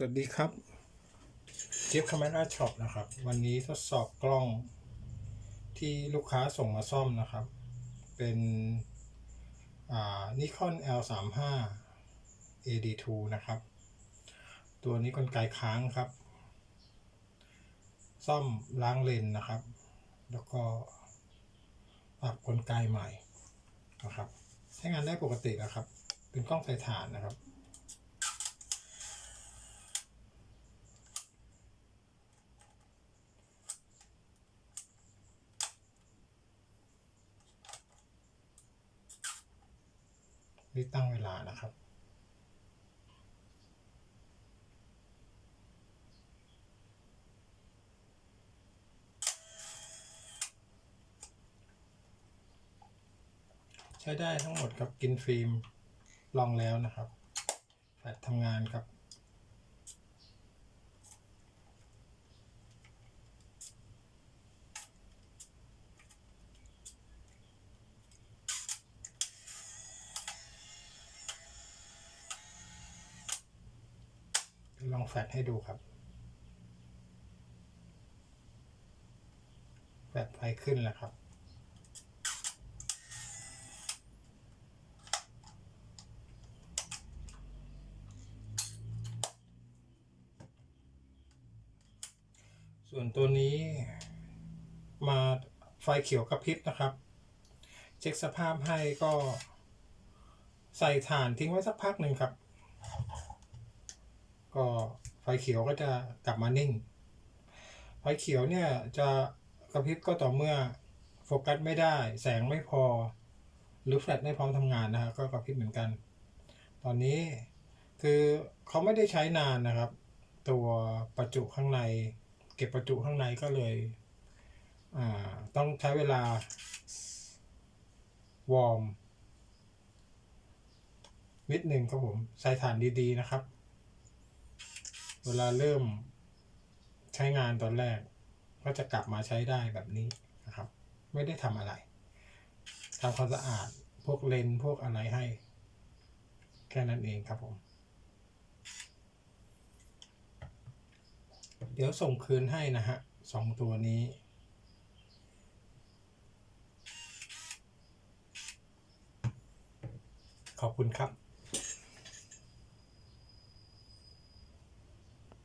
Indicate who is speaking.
Speaker 1: สวัสดีครับเจี๊ยบคาเมราช็อปนะครับ วันนี้ทดสอบกล้องที่ลูกค้าส่งมาซ่อมนะครับ เป็นนิคอน L35 AD2 นะครับ ตัวนี้กลไกค้างครับ ซ่อมล้างเลนส์นะครับ แล้วก็ปรับกลไกใหม่นะครับใช้งานได้ปกตินะครับ เป็นกล้องสายถ่านนะครับ ที่ตั้งเวลานะครับ ใช้ได้ทั้งหมดครับกินฟิล์มลองแล้วนะครับแฟลชทำงานครับ องแฟลชให้ดูครับ แฟลชไฟขึ้นแล้วครับ ส่วนตัวนี้มาไฟเขียวกระพริบนะครับ เช็คสภาพให้ก็ใส่ถ่านทิ้งไว้สักพักหนึ่งครับ ก็ไฟเขียวก็จะกลับมานิ่ง ไฟเขียวเนี่ยจะกระพริบก็ต่อเมื่อโฟกัสไม่ได้ แสงไม่พอ หรือแฟลชไม่พร้อมทำงานนะฮะก็กระพริบเหมือนกัน ตอนนี้คือเขาไม่ได้ใช้นานนะครับ ตัวประจุข้างใน เก็บประจุข้างในก็เลยต้องใช้เวลาวอร์มนิดหนึ่งครับผม ใส่ถ่านดี ๆ นะครับ เวลาเริ่มใช้งานตอนแรก ก็จะกลับมาใช้ได้แบบนี้นะครับ ไม่ได้ทำอะไรทำความสะอาดพวกเลนพวกอะไรให้ แค่นั้นเองครับผม เดี๋ยวส่งคืนให้นะฮะสองตัวนี้ขอบคุณครับ